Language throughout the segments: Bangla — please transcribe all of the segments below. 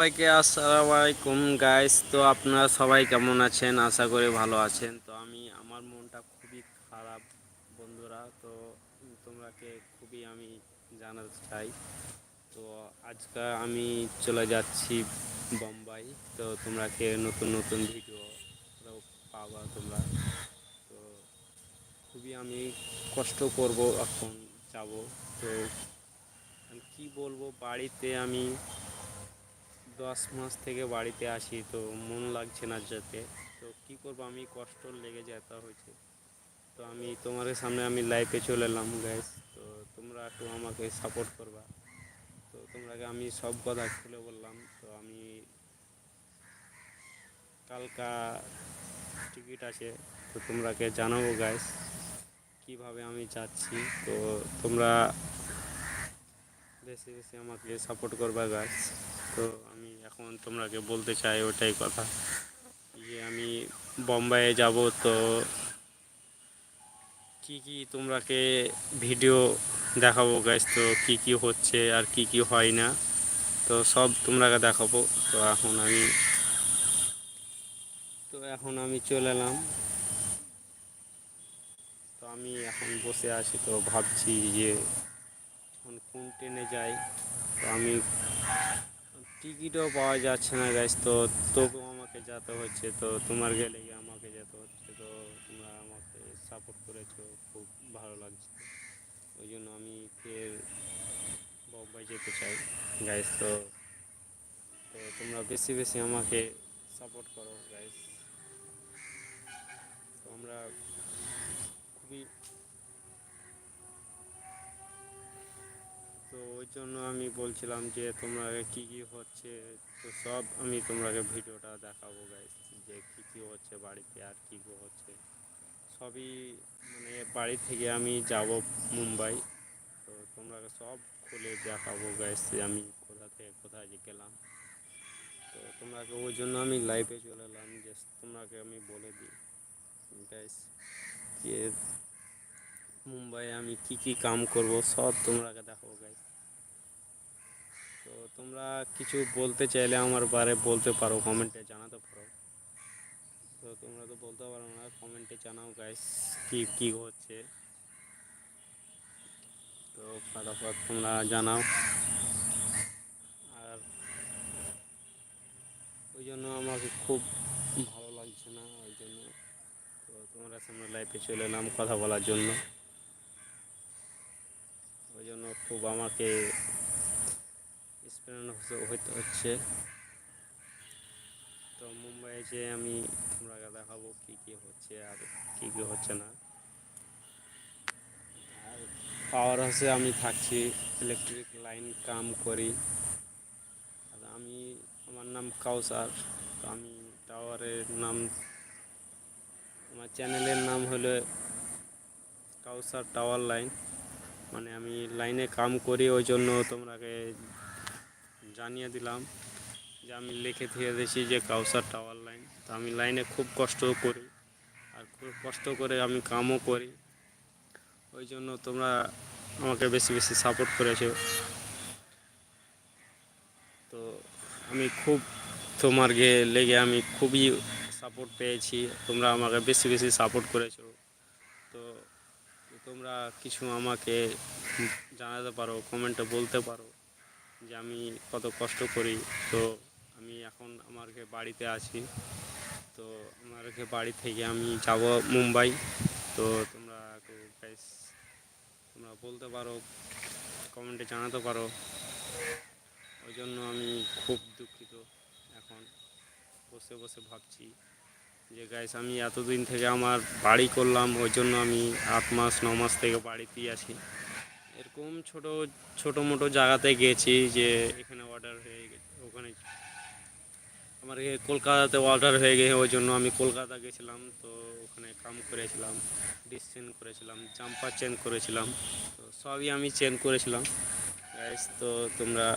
সবাইকে আসসালামু আলাইকুম গাইস তো আপনারা সবাই কেমন আছেন? আশা করি ভালো আছেন। তো আমি, আমার মনটা খুবই খারাপ, বন্ধুরা। তো তোমরাকে খুবই আমি জানাতে চাই। তো আজকে আমি চলে যাচ্ছি বোম্বাই। তো তোমরাকে নতুন নতুন ভিডিও পাবা তোমরা। তো খুবই আমি কষ্ট করব এখন যাব। তো কি বলব? বাড়িতে আমি দশ মাস থেকে বাড়িতে আসি, তো মন লাগছে না যেতে। তো কি করব? আমি কষ্ট লেগে যেতে হয়েছে। তো আমি তোমার সামনে আমি লাইফে চলে এলাম গ্যাস তো তোমরা একটু আমাকে সাপোর্ট করবা। তো তোমরাকে আমি সব কথা খুলে বললাম। তো আমি কালকা টিকিট আছে, তো তোমরাকে জানাব গ্যাস কীভাবে আমি যাচ্ছি। তো তোমরা বেশি বেশি আমাকে সাপোর্ট করবা গাছ তো আমি এখন তোমরাকে বলতে চাই ওটাই কথা যে আমি বোম্বাইয়ে যাব তো কি কি তোমরাকে ভিডিও দেখাবো গাছ তো কি কি হচ্ছে আর কি কি হয় না? তো সব তোমরাকে দেখাবো। তো এখন আমি তো এখন আমি চলে এলাম। তো আমি এখন বসে আছি তো ভাবছি যে এখন কোন ট্রেনে যাই। তো আমি টিকিটও পাওয়া যাচ্ছে না গাছ তো তবুও আমাকে যেতে হচ্ছে, তো তোমার গেলে আমাকে যেতে হচ্ছে? তো তোমরা আমাকে সাপোর্ট করেছ, খুব ভালো লাগছে। ওই জন্য আমি ফের বম্বাই যেতে চাই গাইস তো তো তোমরা বেশি বেশি আমাকে সাপোর্ট করো গাইস তো আমরা খুবই তো ওই জন্য আমি বলছিলাম যে তোমরা কি কি হচ্ছে, তো সব আমি তোমাকে ভিডিওটা দেখাবো গাইস যে কী কী হচ্ছে বাড়িতে আর কী কী হচ্ছে। সবই মানে বাড়ি থেকে আমি যাব মুম্বাই, তো তোমরা সব খুলে দেখাবো গাইস আমি কোথা থেকে কোথায় গেলাম। তো তোমরাকে ওই জন্য আমি লাইভে চলে এলাম যে তোমরাকে আমি বলে দিই। গাইস যে মুম্বাই, আমি কি কি কাম করব, সব তোমরা দেখাবো গাইস তো তোমরা কিছু বলতে চাইলে আমার বারে বলতে পারো কমেন্টে জানাতে পারো। তো তোমরা তো বলতে পারো না কমেন্টে জানাও গাইস কি কি হচ্ছে। তো ফটাফট তোমরা জানাও। আর ওই জন্য আমাকে খুব ভালো লাগছে না, ওই জন্য। তো তোমরা সামনে লাইফে চলে এলাম কথা বলার জন্য। ওই জন্য খুব আমাকে স্প্রেন হইতে হচ্ছে। তো মুম্বাইয়ে যে আমি তোমরা দেখাবো কী কী হচ্ছে আর কী কী হচ্ছে না। আর পাওয়ার হাউসে আমি থাকছি ইলেকট্রিক লাইন কাম করি। আর আমি, আমার নাম কাউসার, তো আমি টাওয়ারের নাম, আমার চ্যানেলের নাম হলো কাউসার টাওয়ার লাইন মানে আমি লাইনে কাম করি, ওই জন্য তোমরাকে জানিয়ে দিলাম যে আমি লিখে দিয়ে দিয়েছি যে কাউসার টাওয়ার লাইন। তো আমি লাইনে খুব কষ্ট করি আর খুব কষ্ট করে আমি কামও করি। ওই জন্য তোমরা আমাকে বেশি বেশি সাপোর্ট করেছ। তো আমি খুব তোমার লেগে আমি খুবই সাপোর্ট পেয়েছি। তোমরা আমাকে বেশি বেশি সাপোর্ট করেছ। তোমরা কিছু আমাকে জানাতে পারো, কমেন্টে বলতে পারো যে আমি কত কষ্ট করি। তো আমি এখন আমার বাড়িতে আছি। তো আমার বাড়ি থেকে আমি যাব মুম্বাই। তো তোমরা তোমরা বলতে পারো, কমেন্টে জানাতে পারো। ওই জন্য আমি খুব দুঃখিত এখন। বসে বসে ভাবছি। যে গাইস আমি এতদিন থেকে আমার বাড়ি করলাম, ওই জন্য আমি আট মাস, ন মাস থেকে বাড়িতেই আছি। এরকম ছোট ছোট মোটো জায়গাতে গেছি যে এখানে অর্ডার হয়ে গেছে, ওখানে আমার কলকাতাতে অর্ডার হয়ে গেছে, ওই জন্য আমি কলকাতা গেছিলাম, তো ওখানে কাম করেছিলাম ডিস চেঞ্জ করেছিলাম জাম্পার চেঞ্জ করেছিলাম, তো সবই আমি চেঞ্জ করেছিলাম। গাইস তো তোমরা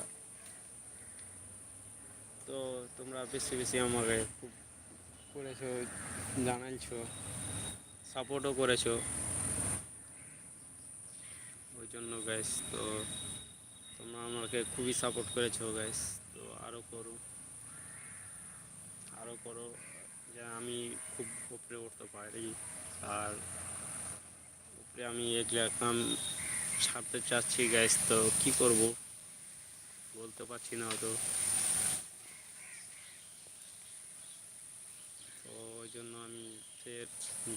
তো তোমরা বেশি বেশি আমাকে খুব করেছ, জানাইছো সাপোর্টও করেছ। ওই জন্য গ্যাস তো তোমরা আমাকে খুবই সাপোর্ট করেছ গ্যাস তো আরও করো। আরও করো যে আমি খুব উপরে উঠতে পারি। আর উপরে আমি এগুলা কাম ছাড়তে চাচ্ছি গ্যাস তো কি করব? বলতে পারছি না হয়তো তো ওই জন্য আমি ফের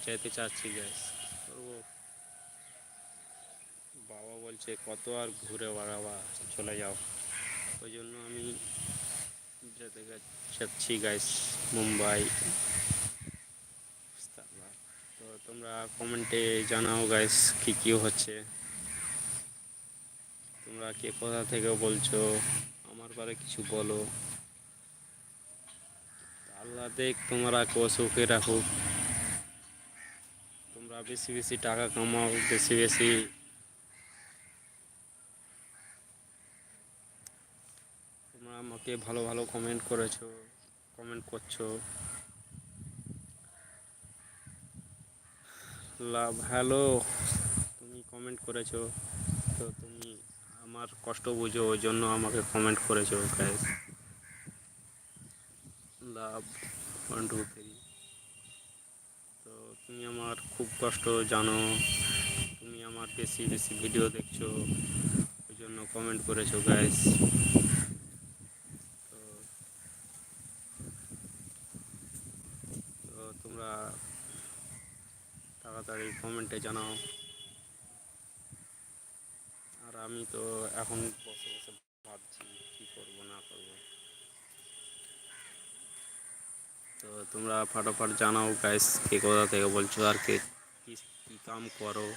যেতে চাচ্ছি গ্যাস করব। বাবা বলছে, কত আর ঘুরে বেড়াবা? চলে যাও। ওই জন্য আমি যেতে চাচ্ছি গাইস মুম্বাই। তো তোমরা কমেন্টে জানাও গাইস কি কি হচ্ছে। তোমরা কে কোথা থেকে বলছো? আমার বারে কিছু বলো। আল্লাহ দেখ তোমরা কো রাখুক তোমরা বেশি বেশি টাকা কামাও, বেশি বেশি। তোমরা আমাকে ভালো ভালো কমেন্ট করেছ কমেন্ট করছ। লাভ, হ্যালো, তুমি কমেন্ট করেছ, তো তুমি আমার কষ্ট বুঝো, ওই জন্য আমাকে কমেন্ট করেছ guys love one two three. তো তুমি আমার খুব কষ্ট জানো, তুমি আমার বেশি বেশি ভিডিও দেখছ, ওই জন্য কমেন্ট করেছ গাইস তো তো তোমরা তাড়াতাড়ি কমেন্টে জানাও। আর আমি তো এখন বসে বসে ভাবছি, কী করব, না করব। তো তোমরা ফটাফট জানাও গাইস কে কোথা থেকে বলছো আর কে কি, কী কাম করো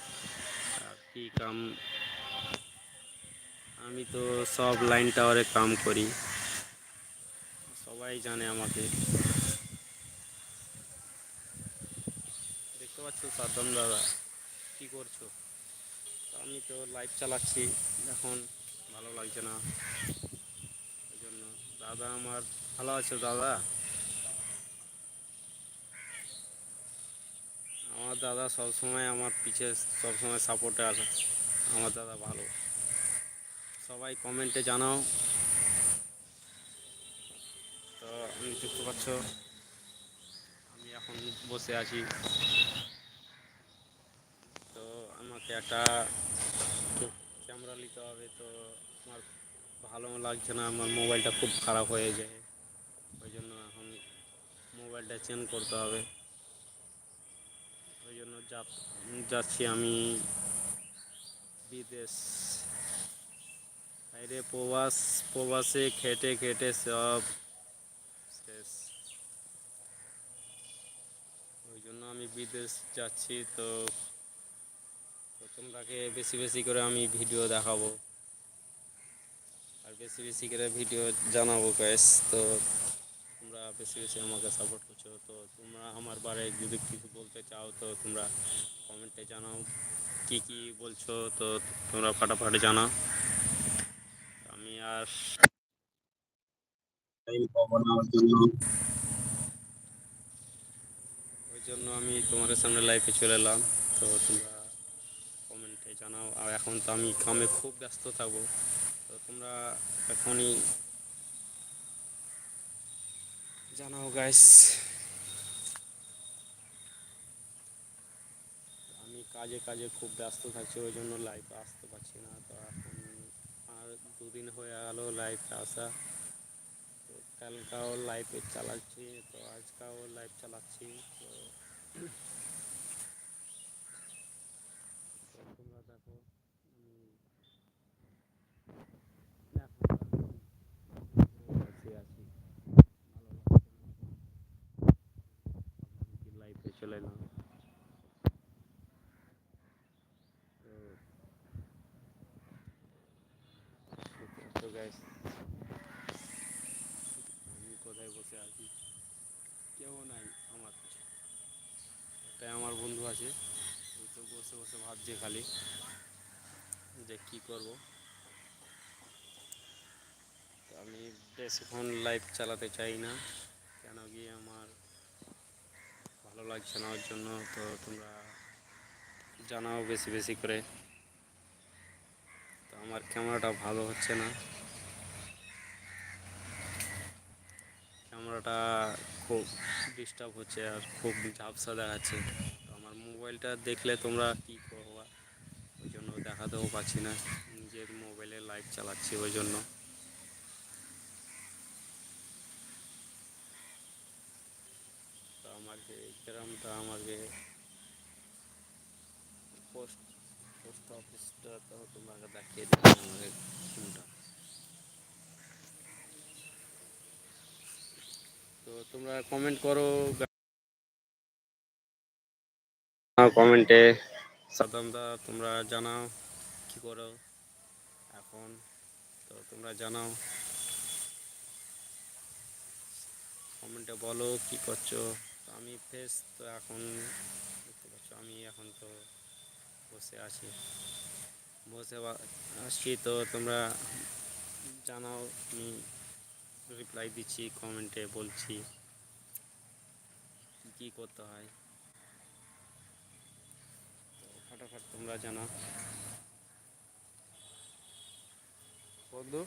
আর কী কাম। আমি তো সব লাইন টাওয়ারে কাম করি। সবাই জানে আমাকে। দেখতে পাচ্ছ সাদ্দাম দাদা, কী করছ? আমি তো লাইভ চালাচ্ছি, এখন ভালো লাগছে না। ওই জন্য দাদা আমার, ভালো আছো দাদা? আমার দাদা সবসময় আমার পিছে সবসময় সাপোর্টে আছে। আমার দাদা ভালো। সবাই কমেন্টে জানাও। তো আমি দেখতে পাচ্ছ, আমি এখন বসে আছি। তো আমাকে একটা ক্যামেরা নিতে হবে, তো আমার ভালো লাগছে না, আমার মোবাইলটা খুব খারাপ হয়ে যায়। ওই জন্য এখন মোবাইলটা চেঞ্জ করতে হবে। ওই জন্য যাচ্ছি আমি বিদেশ। বাইরে প্রবাস, প্রবাসে খেটে খেটে সব শেষ। ওই জন্য আমি বিদেশ যাচ্ছি, তো তো তোমরাকে বেশি বেশি করে আমি ভিডিও দেখাবো। আর বেশি বেশি করে ভিডিও জানাব গ্যাস তো তোমরা বেশি বেশি আমাকে সাপোর্ট করছ তো তোমরা আমার বারে যদি কিছু বলতে চাও তো তোমরা কমেন্টে জানাও কি কি বলছো তো তোমরা ফাটাফাটি জানাও। আমি আর ওই জন্য আমি তোমাদের সামনে লাইফে চলে এলাম তো তোমরা কমেন্টে জানাও। আর এখন তো আমি কামে খুব ব্যস্ত থাকব তো তোমরা এখনই জানাও গাইস আমি কাজে কাজে খুব ব্যস্ত থাকছি, ওই জন্য লাইভে আসতে পারছি না। তো এখন আর দুদিন হয়ে গেল লাইভে আসা। তো কালকাও লাইভে চালাচ্ছি, তো আজকাও লাইভ চালাচ্ছি, তো তোমরা দেখো আমি এখন আমি বসে আছি ভালো লাগছে না লাইফে চলে এলাম তো গাইস আমি কোথায় বসে আছি কেউ নাই আমার পিছনে। একটাই আমার বন্ধু আছে। ওই তো বসে বসে ভাবছে খালি যে কী করব। আমি বেশিক্ষণ লাইভ চালাতে চাই না, কেন কি আমার ভালো লাগছে না ওর জন্য, তো তোমরা জানাও বেশি বেশি করে। তো আমার ক্যামেরাটা ভালো হচ্ছে না। ক্যামেরাটা খুব ডিস্টার্ব হচ্ছে আর খুব ঝাপসা দেখাচ্ছে। মোবাইলটা দেখলে তোমরা কী করবা? ওই জন্য দেখাতেও পাচ্ছি না। নিজের মোবাইলে লাইভ চালাচ্ছি ওই জন্য। আমাকে গ্রামটা আমাকে পোস্ট পোস্ট অফিসটা তো তোমাকে দেখিয়ে দিলাম আমাকে কোনটা তো তোমরা কমেন্ট করো কমেন্টে। সাধারণত তোমরা জানাও কি করো এখন। তো তোমরা জানাও। কমেন্টে বলো কি করছ। আমি ফেস তো এখন, দেখতে পাচ্ছ আমি এখন তো বসে আছি। বসে আসছি তো তোমরা জানাও, আমি রিপ্লাই দিচ্ছি, কমেন্টে বলছি। কী করতে হয়? ফটাফট তোমরা জানাও। বন্ধু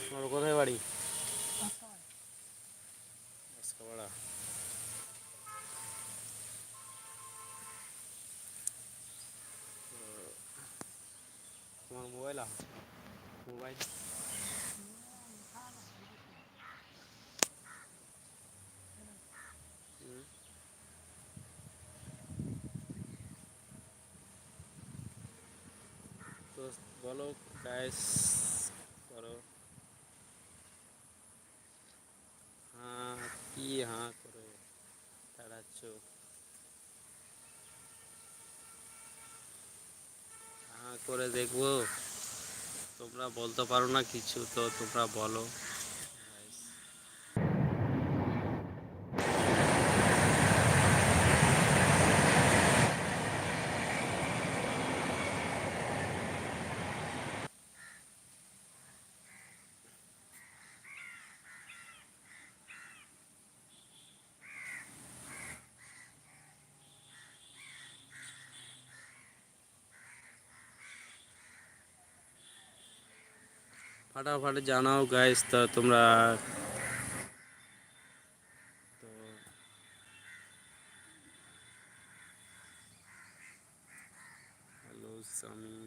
তোমার কোথায় বাড়ি? আজকাবাড়া তোমার মোবাইল আছে মোবাইল হুম। তো বলো গ্যাস করো। হ্যাঁ কি হ্যাঁ করে তাড়াচ্ছ? হ্যাঁ করে দেখব। তোমরা বলতে পারো না কিছু, তো তোমরা বলো। ফাটাফাট জানাও গাইস তো তোমরা তো হ্যালো সামিম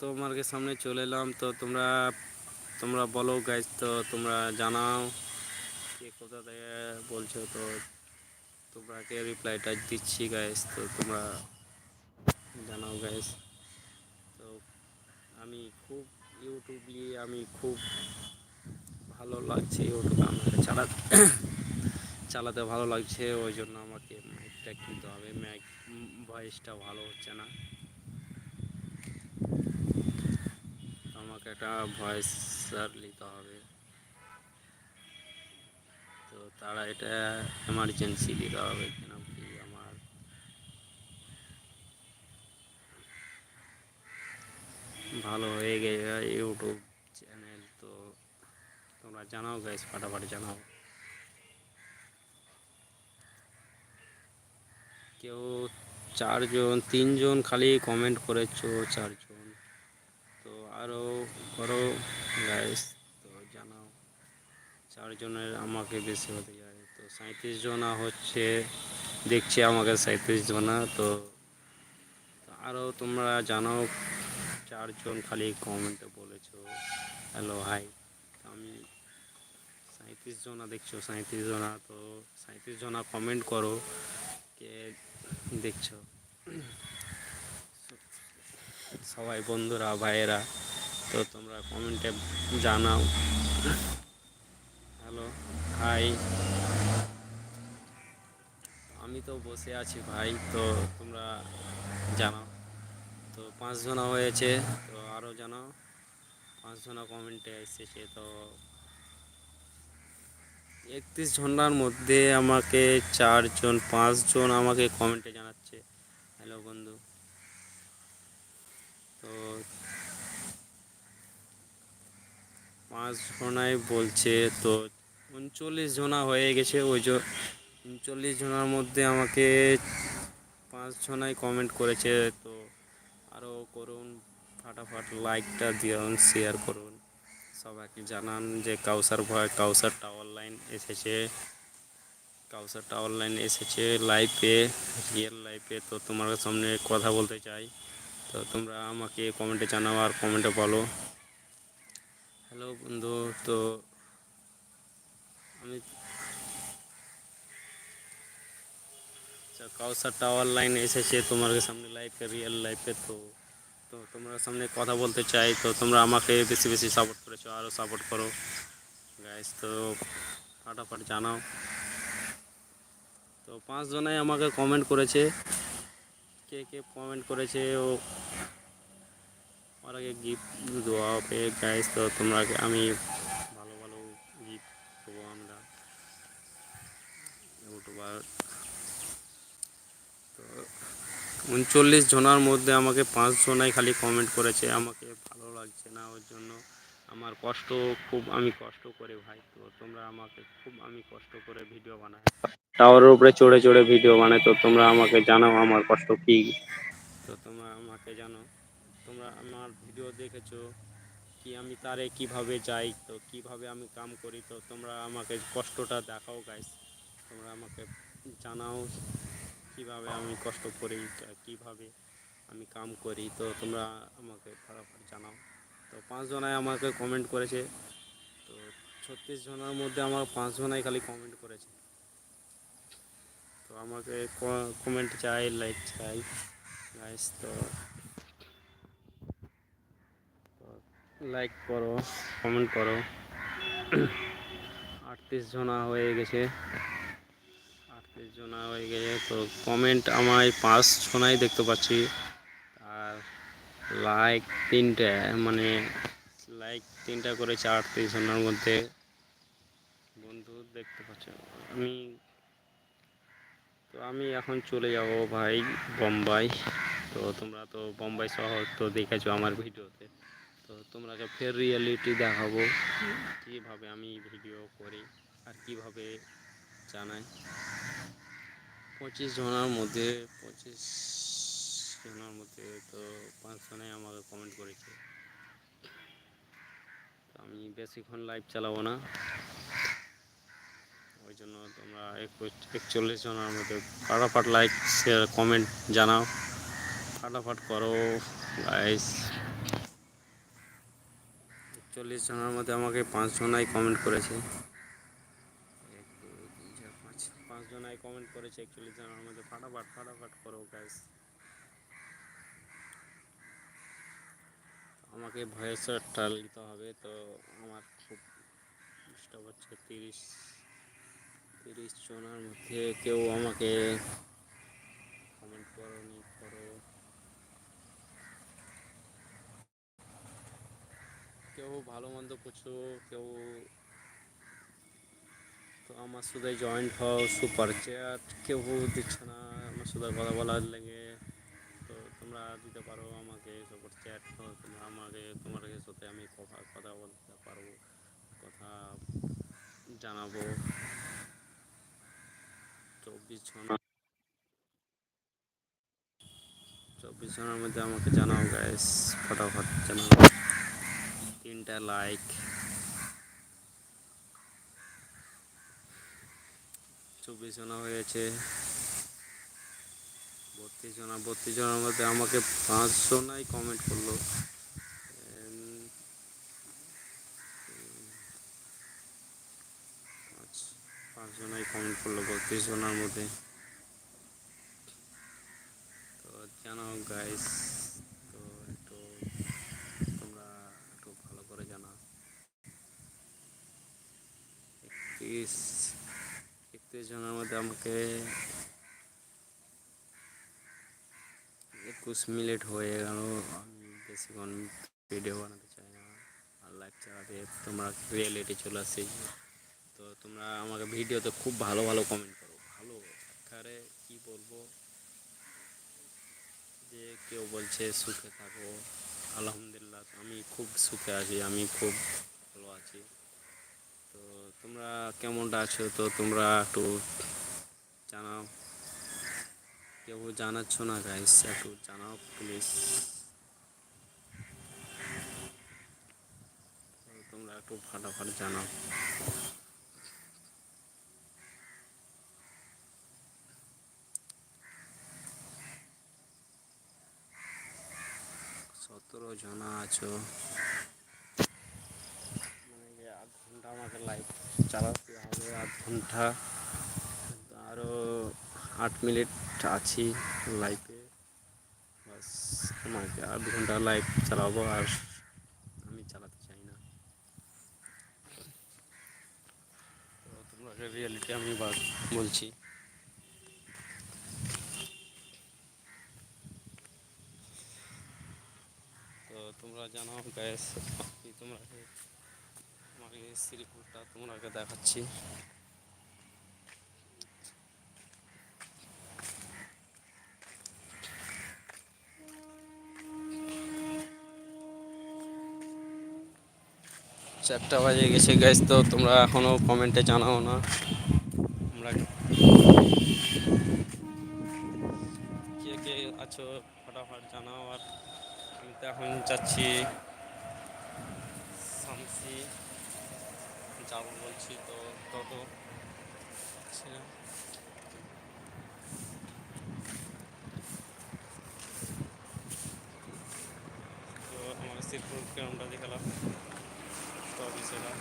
তো তোমাকে সামনে চলে এলাম। তো তোমরা তোমরা বলো গাইজ তো তোমরা জানাও কে কোথা থেকে বলছো। তো তোমরাকে রিপ্লাইটা দিচ্ছি গাইজ তো তোমরা জানাও গাইজ তো আমি খুব ইউটিউবলি আমি খুব ভালো লাগছে ইউটিউব আমাকে চালাতে চালাতে ভালো লাগছে। ওই জন্য আমাকে মাইকটা কিনতে হবে। মাইক ভয়েসটা ভালো হচ্ছে না আমাকে একটা ভয়েস নিতে হবে। তো তারা এটা এমার্জেন্সি দিতে হবে কেন কি আমার ভালো হয়ে গেছে ইউটিউব চ্যানেল তো। তোমরা জানাও গাইস ফাটাফাটি জানাও। কেউ চারজন, তিনজন খালি কমেন্ট করেছ, চারজন। আরও করো গাইস তো জানাও। চারজনের আমাকে বেশি হতে যায়। তো সাঁত্রিশ জনা হচ্ছে, দেখছি আমাকে সাঁত্রিশ জনা, তো আরও তোমরা জানাও, চারজন খালি কমেন্টে বলেছ হ্যালো হাই আমি সাঁত্রিশ জনা দেখছ সাঁত্রিশ জনা, তো সাঁত্রিশ জনা কমেন্ট করো, কে দেখছ। সবাই বন্ধুরা, ভাইয়েরা, তো তোমরা কমেন্টে জানাও। হ্যালো হাই আমি তো বসে আছি, ভাই, তো তোমরা জানাও। তো পাঁচজনা হয়েছে, তো আরও জানাও। পাঁচজনা কমেন্টে এসেছে, তো একত্রিশ ঘণ্টার মধ্যে আমাকে চারজন, পাঁচজন আমাকে কমেন্টে জানাচ্ছে। হ্যালো, বন্ধু। তো পাঁচ জনাই বলছে, তো উনচল্লিশ জনা হয়ে গেছে। ওই যে উনচল্লিশ জনার মধ্যে আমাকে পাঁচ জনাই কমেন্ট করেছে, তো আরও করুন, ফাটাফাট লাইকটা দিন শেয়ার করুন। সবাইকে জানান যে কাউসার ভয় কাউসার টাওয়ার লাইন এসেছে। কাউসার টাওয়ার লাইন এসেছে লাইফে রিয়েল লাইফে তো তোমার সামনে কথা বলতে চাই। তো তোমরা আমাকে কমেন্টে জানাও আর কমেন্টে বলো। হ্যালো বন্ধু, তো আমি কাউসার টাওয়ার লাইন এসেছে, তোমার সামনে লাইফে রিয়েল লাইফে তো তো তোমরা সামনে কথা বলতে চাই, তো তোমরা আমাকে বেশি বেশি সাপোর্ট করেছ আরও সাপোর্ট করো। গাইস তো ফাটাফাট জানাও। তো পাঁচজনাই আমাকে কমেন্ট করেছে। কে কে কমেন্ট করেছে, ও ওর আগে গিফট দেওয়া হবে। গাইস তো তোমরা আমি ভালো ভালো গিফট দেবো আমরা। ইউটিউবার তো উনচল্লিশ জনার মধ্যে আমাকে পাঁচ জনাই খালি কমেন্ট করেছে। আমাকে ভালো লাগছে না ওর জন্য। আমার কষ্ট খুব আমি কষ্ট করে ভাই তো তোমরা আমাকে খুব আমি কষ্ট করে ভিডিও বানাই। টাওয়ারের উপরে চড়ে চড়ে ভিডিও বানাই তো তোমরা আমাকে জানাও আমার কষ্ট কী? তো তোমরা আমাকে জানো তোমরা আমার ভিডিও দেখেছ কি আমি তারে কীভাবে যাই তো কীভাবে আমি কাম করি তো তোমরা আমাকে কষ্টটা দেখাও গাইস তোমরা আমাকে জানাও কীভাবে আমি কষ্ট করি কীভাবে আমি কাম করি তো তোমরা আমাকে ফটাফট জানাও। তো পাঁচজনায় আমাকে কমেন্ট করেছে। তো ছত্রিশ জনের মধ্যে আমার পাঁচজনাই খালি কমেন্ট করেছে। তো আমাকে কমেন্ট চাই লাইক চাই গাইস তো লাইক করো কমেন্ট করো। আটত্রিশ জনা হয়ে গেছে। আটত্রিশ জনা হয়ে গেছে, তো কমেন্ট আমায় পাঁচ জনাই দেখতে পাচ্ছি। লাইক তিনটে মানে লাইক তিনটা করেছে আটত্রিশ জনের মধ্যে বন্ধু দেখতে পাচ্ছ আমি, তো আমি এখন চলে যাব ভাই বোম্বাই। তো তোমরা তো বোম্বাই শহর তো দেখেছ আমার ভিডিওতে। তো তোমরাকে ফের রিয়েলিটি দেখাবো, কীভাবে আমি ভিডিও করি আর কীভাবে জানাই। পঁচিশ জনের মধ্যে পঁচিশ জনের মধ্যে তো পাঁচজনে আমাকে কমেন্ট করেছে। আমি বেশিক্ষণ লাইভ চালাবো না। ওই জন্য তোমরা একচল্লিশ জনের মধ্যে ফাটাফাট লাইক শেয়ার কমেন্ট জানাও। ফাটাফাট করো গাইস একচল্লিশ জনের মধ্যে আমাকে পাঁচ জনাই কমেন্ট করেছে। এক, দুই, তিন, চার, পাঁচ পাঁচ কমেন্ট করেছে, একচল্লিশ জনের মধ্যে। ফাটাফাট ফাটাফাট করো গাইস আমাকে ভয়েসটা নিতে হবে, তো আমার খুব ডিস্টার্ব হচ্ছে তিরিশ তিরিশ জনের মধ্যে কেউ আমাকে কমেন্ট করো নি করো। কেউ ভালো মন্দ করছ কেউ তো আমার সাথে জয়েন্ট হও সুপার চ্যাট কেউ দিচ্ছে না, আমার সাথে কথা বলার লেগে। তো তোমরা দিতে পারো, আমাকে সুপার চ্যাট তোমরা আমাকে তোমার সাথে আমি কথা কথা বলতে পারব, কথা জানাব। চব্বিশ জনা চব্বিশ জনের মধ্যে আমাকে জানাও গ্যাস ফটাফট জানাও। তিনটা লাইক চব্বিশ জনা হয়েছে বত্রিশ জনা বত্রিশ জনের মধ্যে আমাকে পাঁচ জনাই কমেন্ট করল। এম, তিন, পাঁচ পাঁচ কমেন্ট করল বত্রিশ জনের মধ্যে। তো জানাও গাইস তো একটু তোমরা একটু ভালো করে জানাও একত্রিশ একত্রিশ জনের মধ্যে আমাকে একুশ মিনিট হয়ে গেল আমি বেশিক্ষণ ভিডিও বানাতে চাই না আর লাইভ চালাতে তোমরা রিয়েলিটি চলে আসছে তো তোমরা আমাকে ভিডিওতে খুব ভালো ভালো কমেন্ট করো ভালো একারে কি বলব যে কেউ বলছে সুখে থাকো আলহামদুলিল্লাহ আমি খুব সুখে আছি আমি খুব ভালো আছি তো তোমরা কেমনটা আছো তো তোমরা একটু জানাও কেউ জানাচ্ছ না গাইস একটু জানাও প্লিজ তোমরা একটু ফাটাফাট জানাও। সতেরো জনা আছো। মানে আধ ঘণ্টা আমাকে লাইভ চালাতে হবে, আধ ঘণ্টা। আট মিনিট আছি লাইভে বাস, আমাকে আধ ঘণ্টা লাইভ চালাবো আর আমি চালাতে চাই না। তো তোমরা রিয়েলিটি আমি বলছি। তো তোমরা জানাও গ্যাস আমি তোমরাকে আমাকে শ্রীপুরটা তোমরাকে দেখাচ্ছি। চারটা বাজে গেছে গ্যাস তো তোমরা এখনও কমেন্টে জানাও না আমরা কে কে আছো, ফটাফট জানাও আর আমি তো এখন যাচ্ছি সামসি, যাব বলছি তো, তত। তো, আমার শিরপুর গ্রামটা দেখালাম বিষয়টা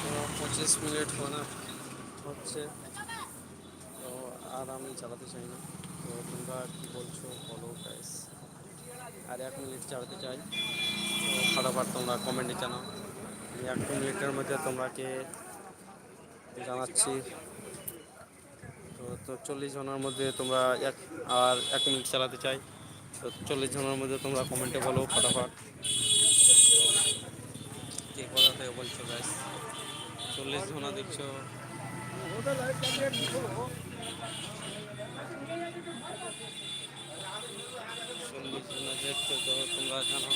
তো পঁচিশ মিনিট হওয়া হচ্ছে তো আর আমি চালাতে চাই না তো তোমরা কী বলছো বলো গাইস আর এক মিনিট চালাতে চাই। ফটাফট তোমরা কমেন্টে জানাও। এক মিনিটের মধ্যে তোমরাকে জানাচ্ছি। তো তো চল্লিশ জনের মধ্যে তোমরা এক, আর এক মিনিট চালাতে চাই। তো চল্লিশ জনের মধ্যে তোমরা কমেন্টে বলো ফটাফট। কে কথা থেকে বলছো গাইস চল্লিশ জনা দেখছ। জনা দেখছ তো তোমরা জানো।